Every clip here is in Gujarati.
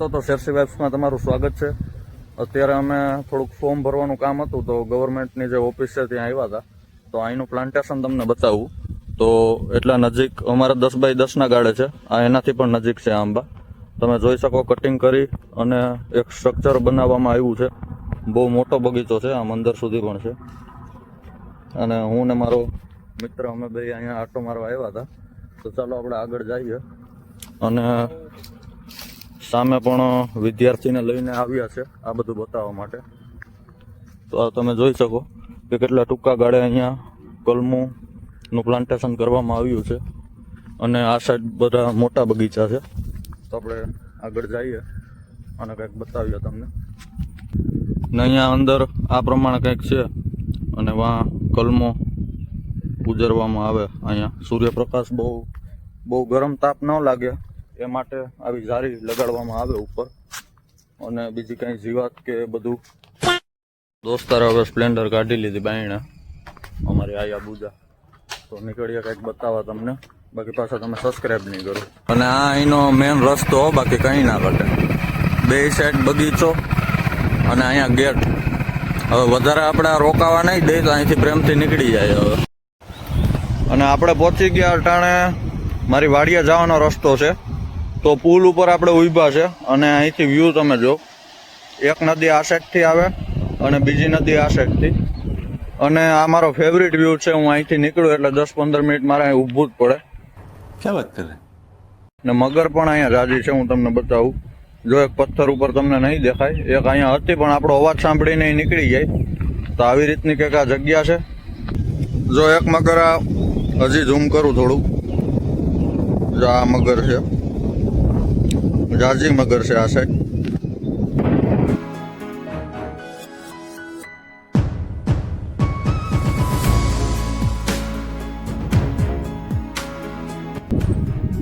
દોસ્તો તો શેરસી વેબ્સમાં તમારું સ્વાગત છે. અત્યારે અમે થોડુંક ફોર્મ ભરવાનું કામ હતું તો ગવર્મેન્ટની જે ઓફિસ છે ત્યાં આવ્યા હતા. તો અહીંનું પ્લાન્ટેશન તમને બતાવું. તો એટલા નજીક અમારા દસ બાય દસના ગાળે છે. આ એનાથી પણ નજીક છે આંબા. તમે જોઈ શકો કટિંગ કરી અને એક સ્ટ્રક્ચર બનાવવામાં આવ્યું છે. બહુ મોટો બગીચો છે. આમ અંદર સુધી પણ છે. અને હું ને મારો મિત્ર અમે બે અહીંયા આટો મારવા આવ્યા હતા. તો ચાલો આપણે આગળ જઈએ. અને સામે પણ વિદ્યાર્થીને લઈને આવ્યા છે, આ બધું બતાવવા માટે. તો આ તમે જોઈ શકો કે કેટલા ટૂંકા ગાળે અહીંયા કલમુનું પ્લાન્ટેશન કરવામાં આવ્યું છે. અને આ સાઈડ બધા મોટા બગીચા છે. તો આપણે આગળ જઈએ અને કંઈક બતાવીએ તમને. ને અહીંયા અંદર આ પ્રમાણે કંઈક છે અને વાં કલમો ઉજરવામાં આવે અહીંયા. સૂર્યપ્રકાશ બહુ બહુ ગરમ તાપ ન લાગે. એ માટે આવી જારી લગાડવામાં આવે ઉપર. અને બીજી કઈ જીવાત કે બધું. દોસ્તાર હવે સ્પ્લેન્ડર કાઢી લીધી બાયણે. અમારી આયા બુજા તો નીકળીએ કંઈક બતાવવા તમને. બાકી પાછા તમે સબસ્ક્રાઈબ નહીં કરો. અને આ અહીંનો મેઇન રસ્તો બાકી કંઈ ના ઘટે. બે સાઈડ બગીચો અને અહીંયા ગેટ હવે વધારે આપણે રોકાવા નહીં દે તો અહીંથી પ્રેમથી નીકળી જાય હવે. અને આપણે પહોંચી ગયા અટાણે મારી વાડિયા જવાનો રસ્તો છે. તો પુલ ઉપર આપણે ઊભા છે અને અહીંથી વ્યૂ તમે જો. એક નદી આ સાઈડથી આવે અને બીજી નદી આ સાઈડથી અને આ મારો ફેવરિટ વ્યૂ છે હું અહીંથી નીકળું એટલે દસ પંદર મિનિટ મારે અહીં ઊભું જ પડે. ક્યાં વાત કરે? ને મગર પણ અહીંયા રાજી છે હું તમને બતાવું. જો એક પથ્થર ઉપર તમને નહીં દેખાય એક અહીંયા હતી પણ આપણો અવાજ સાંભળીને નીકળી જાય. તો આવી રીતની કંઈક આ જગ્યા છે. જો એક મગર આ હજી ઝૂમ કરું થોડું. જો આ મગર છે. જાજી મગર છે આ સાઈડ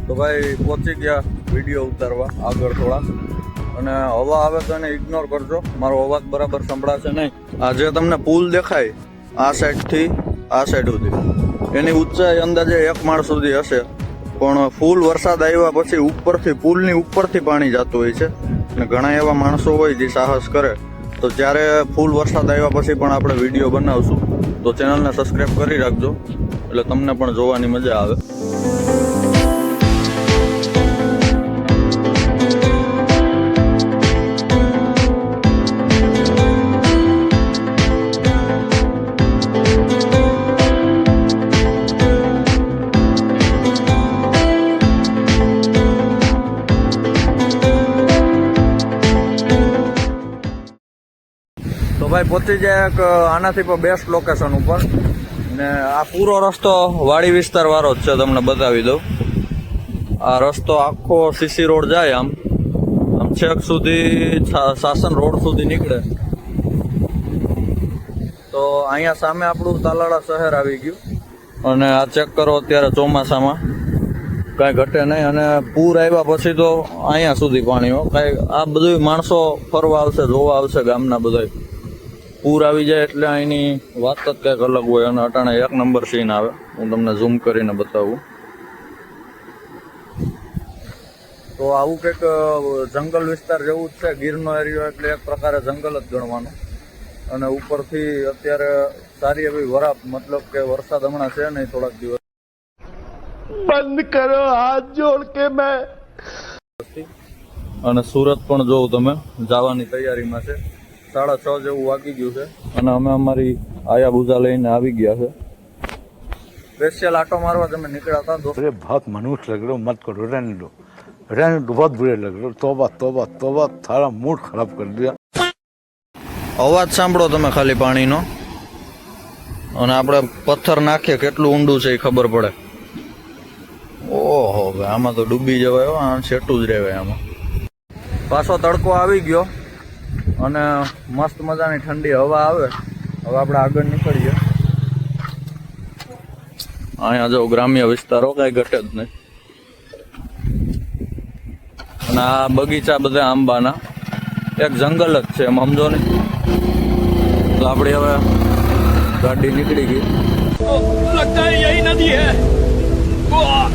તો ભાઈ, પહોંચી ગયા વીડિયો ઉતારવા આગળ થોડા. અને હવા આવે તો એને ઇગ્નોર કરજો. મારો અવાજ બરાબર સંભળાશે નહીં. આ જે તમને પુલ દેખાય, આ સાઈડથી આ સાઈડ સુધી. એની ઊંચાઈ અંદાજે એક માળ સુધી હશે. પણ ફૂલ વરસાદ આવ્યા પછી ઉપરથી, પુલની ઉપરથી પાણી જતું હોય છે. અને ઘણા એવા માણસો હોય જે સાહસ કરે. તો જ્યારે ફૂલ વરસાદ આવ્યા પછી પણ આપણે વીડિયો બનાવશું. તો ચેનલને સબસ્ક્રાઈબ કરી રાખજો. એટલે તમને પણ જોવાની મજા આવે. પહોંચી જાય એક આનાથી પણ બેસ્ટ લોકેશન ઉપર. ને આ પૂરો રસ્તો વાડી વિસ્તાર વાળો જ છે, તમને બતાવી દઉં. આ રસ્તો આખો સીસી રોડ જાય આમ. આમ છેક સુધી સાસન રોડ સુધી નીકળે. તો અહીંયા સામે આપણું તાલાળા શહેર આવી ગયું. અને આ ચેક કરો અત્યારે ચોમાસામાં. કાંઈ ઘટે નહીં અને પૂર આવ્યા પછી તો અહીંયા સુધી પાણી હો. કાંઈ આ બધું માણસો ફરવા આવશે, જોવા આવશે ગામના બધા પૂર આવી જાય એટલે અહીંની વાત જ કંઈક અલગ હોય અને અટાણે એક નંબર સીન આવે. હું તમને ઝૂમ કરીને બતાવું. તો આવું કંઈક જંગલ વિસ્તાર જેવું જ છે. ગીરનો એરિયો એટલે એક પ્રકારે જંગલ જ ગણવાનો. અને ઉપરથી અત્યારે સારી એવી વરાપ મતલબ કે વરસાદ હમણાં છે નહીં થોડાક દિવસ. બંધ કરો હાથ જોડ કે મેં. અને સુરત પણ જોઉં તમે જવાની તૈયારીમાં છે. સાડા છ જેવું વાગી ગયું છે અને અમે અમારી આયા બુજા લઈને આવી ગયા છે સ્પેશિયલ આટો મારવા તમે નીકળ્યા હતા દોસ્ત अरे बहुत मनुष्य लग रहे हो मत करो रहने दो रहने दो बहुत बुरे लग रहे हो तोबा तोबा तोबा सारा मूड खराब कर दिया અવાજ સાંભળો તમે ખાલી પાણીનો અને આપણે પથ્થર નાખીએ કેટલું ઊંડું છે એ ખબર પડે ઓહો ભાઈ આમાં તો ડૂબી જવાય હો, આ છેટું જ રહેવાય આમાં પાછો તડકો આવી ગયો અને મસ્ત મજાની ઠંડી હવા આવે હવે આપણે આગળ નીકળીએ અહીંયા જો ગ્રામ્ય વિસ્તારો કઈ ઘટે જ નહીં અને આ બગીચા બધા આંબાના એક જંગલ જ છે એમ સમજો ને તો આપણે હવે ગાડી નીકળી ગઈ लगता है यही नदी है वाह!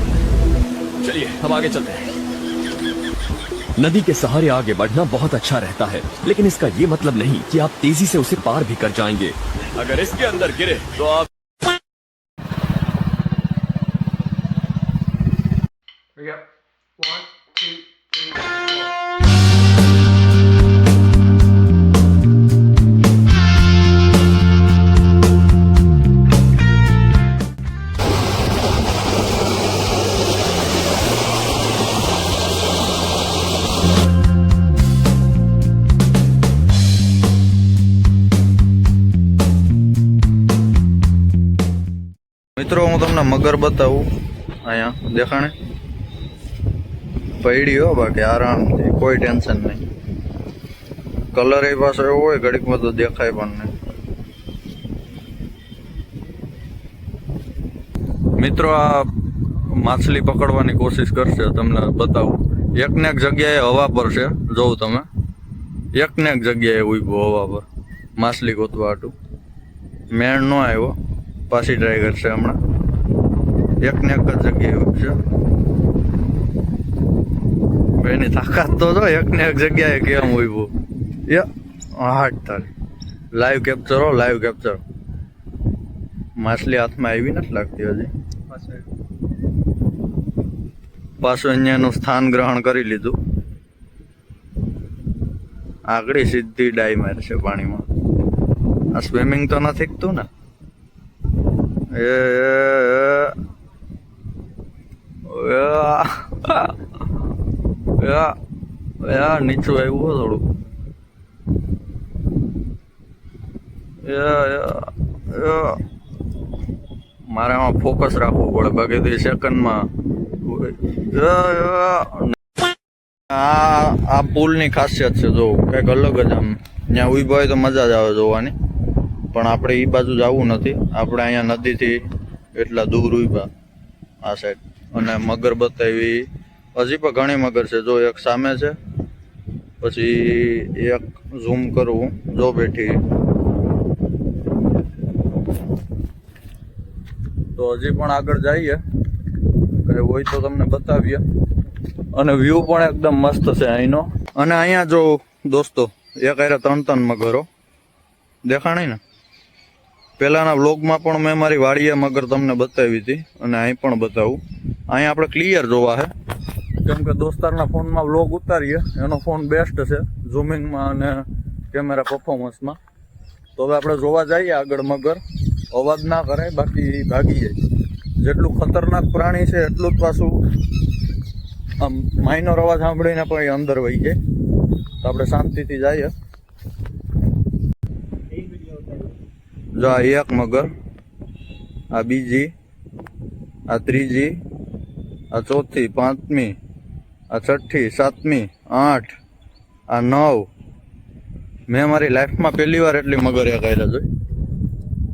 चलिए हम आगे चलते हैं नदी के सहारे आगे बढ़ना बहुत अच्छा रहता है लेकिन इसका ये मतलब नहीं कि आप तेजी से उसे पार भी कर जाएंगे अगर इसके अंदर गिरे तो आप મિત્રો, હું તમને મગર બતાવું. અહીંયા, દેખાણે? પૈડી હો બાકી આરામથી કોઈ ટેન્શન નહીં. કલર એ પાછો એવો હોય ઘડીકમાં તો દેખાય પણ નહીં. મિત્રો, આ માછલી પકડવાની કોશિશ કરશે, તમને બતાવું. એક ને એક જગ્યાએ હવા પર છે જોઉં તમે. એક ને એક જગ્યાએ ઊભો હવા પર, માછલી ગોતવા હતું મેણ નો આવ્યો. પાછી ટ્રાય કરશે હમણાં. એક ને એક જ જગ્યાએ ઉભશે એની તાકાત તો જો એક ને એક જગ્યાએ કેમ ઉભું એ હાટ તારી. લાઈવ કેપ્ચર હો લાઈવ કેપ્ચર માછલી હાથમાં આવી નથી લાગતી હજી. પાછું અહીંયાનું સ્થાન ગ્રહણ કરી લીધું. આગળી સીધી ડાઈ મારશે પાણીમાં. આ સ્વિમિંગ તો નથી શીખતું ને? નીચું આવ્યું થોડું. મારે આમાં ફોકસ રાખવું પડે બાકી તે સેકન્ડમાં આ આ પુલની ખાસિયત છે, જો કંઈક અલગ જ આમ ત્યાં ઊભા હોય તો મજા જ આવે જોવાની પણ આપણે એ બાજુ જવું નથી. આપણે અહીંયા નદીથી એટલા દૂર ઊભા, આ સાઈડ અને મગર બતાવી. હજી પણ ઘણી મગર છે. જો એક સામે છે, પછી એક ઝૂમ કરવું જો બેઠી. તો હજી પણ આગળ જઈએ. એટલે હોય તો તમને બતાવીએ. અને વ્યૂ પણ એકદમ મસ્ત છે અહીંનો. અને અહીંયા જો દોસ્તો, એક હારે ત્રણ ત્રણ મગરો. દેખાણી ને? પહેલાના વ્લોગમાં પણ મેં મારી વાડીએ મગર તમને બતાવી હતી અને અહીં પણ બતાવું. અહીંયા આપણે ક્લિયર જોવા છે કેમ કે દોસ્તારના ફોનમાં વ્લોગ ઉતારીએ, એનો ફોન બેસ્ટ છે ઝૂમિંગમાં અને કેમેરા પરફોર્મન્સમાં તો હવે આપણે જોવા જઈએ આગળ મગર. અવાજ ના કરે બાકી ભાગી જાય. જેટલું ખતરનાક પ્રાણી છે, એટલું જ પાછું આમ માઇનોર અવાજ સાંભળીને પણ અંદર વહી જાય. તો આપણે શાંતિથી જઈએ. જો આ એક મગર, આ બીજી, આ ત્રીજી, આ ચોથી, પાંચમી, આ છઠ્ઠી, સાતમી, આઠ, આ નવ. મેં મારી લાઈફમાં પહેલી વાર એટલી મગર એ કર્યા જોઈ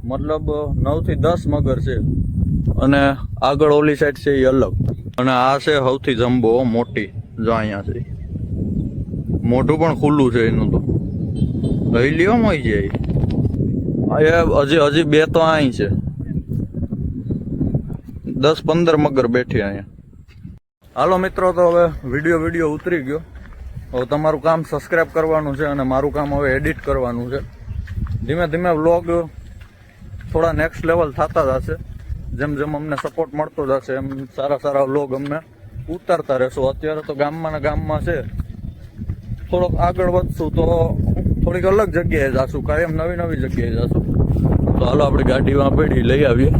મતલબ, નવથી દસ મગર છે. અને આગળ ઓલી સાઈડ છે એ અલગ. અને આ છે સૌથી જમ્બો, મોટી, જો અહીંયા છે. મોઢું પણ ખુલ્લું છે એનું તો. લઈ લ્યો મળી જાય હજી હજી બે તો અહીં છે. દસ પંદર મગર બેઠી અહીંયા. હાલો મિત્રો, તો હવે વીડિયો વીડિયો ઉતરી ગયો. હવે તમારું કામ સબસ્ક્રાઈબ કરવાનું છે અને મારું કામ હવે એડિટ કરવાનું છે. ધીમે ધીમે વ્લોગ થોડા નેક્સ્ટ લેવલ થતા જશે. જેમ જેમ અમને સપોર્ટ મળતો જશે, એમ સારા સારા વ્લોગ અમને ઉતારતા રહેશું. અત્યારે તો ગામમાં ને ગામમાં છે. થોડોક આગળ વધશું તો થોડીક અલગ જગ્યાએ જાશું કાયમ નવી નવી જગ્યાએ જાશું. તો હાલો, આપણે ગાડીમાં પડી લઈ આવીએ.